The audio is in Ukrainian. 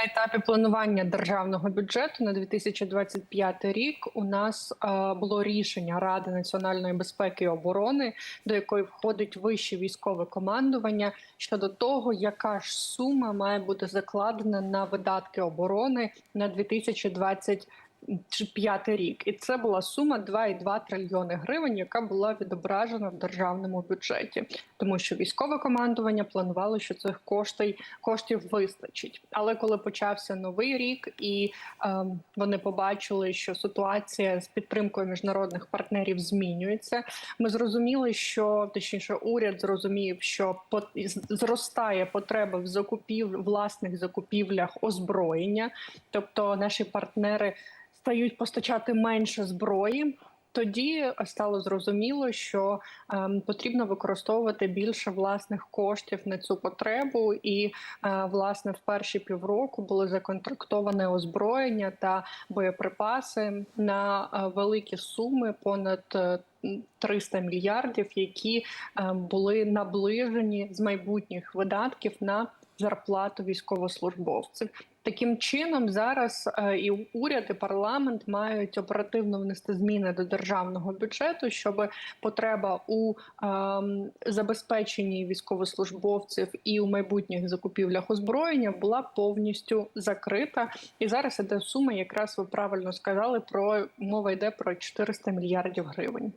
на етапі планування державного бюджету на 2025 рік у нас е, було рішення Ради національної безпеки і оборони, до якої входить вище військове командування щодо того, яка ж сума має бути закладена на видатки оборони на 2025 П'ятий рік, і це була сума 2,2 трильйони гривень, яка була відображена в державному бюджеті, тому що військове командування планувало, що цих коштів коштів вистачить. Але коли почався новий рік, і ем, вони побачили, що ситуація з підтримкою міжнародних партнерів змінюється, ми зрозуміли, що точніше уряд зрозумів, що по- зростає потреба в закупів власних закупівлях озброєння, тобто наші партнери стають постачати менше зброї. Тоді стало зрозуміло, що ем, потрібно використовувати більше власних коштів на цю потребу, і е, власне в перші півроку були законтрактоване озброєння та боєприпаси на е, великі суми понад е, 300 мільярдів, які е, були наближені з майбутніх видатків на зарплату військовослужбовців. Таким чином, зараз е, і уряд, і парламент мають оперативно внести зміни до державного бюджету, щоб потреба у ем, забезпеченні військовослужбовців і у майбутніх закупівлях озброєння була повністю закрита. І зараз іде сума, якраз ви правильно сказали про мова йде про 400 мільярдів гривень.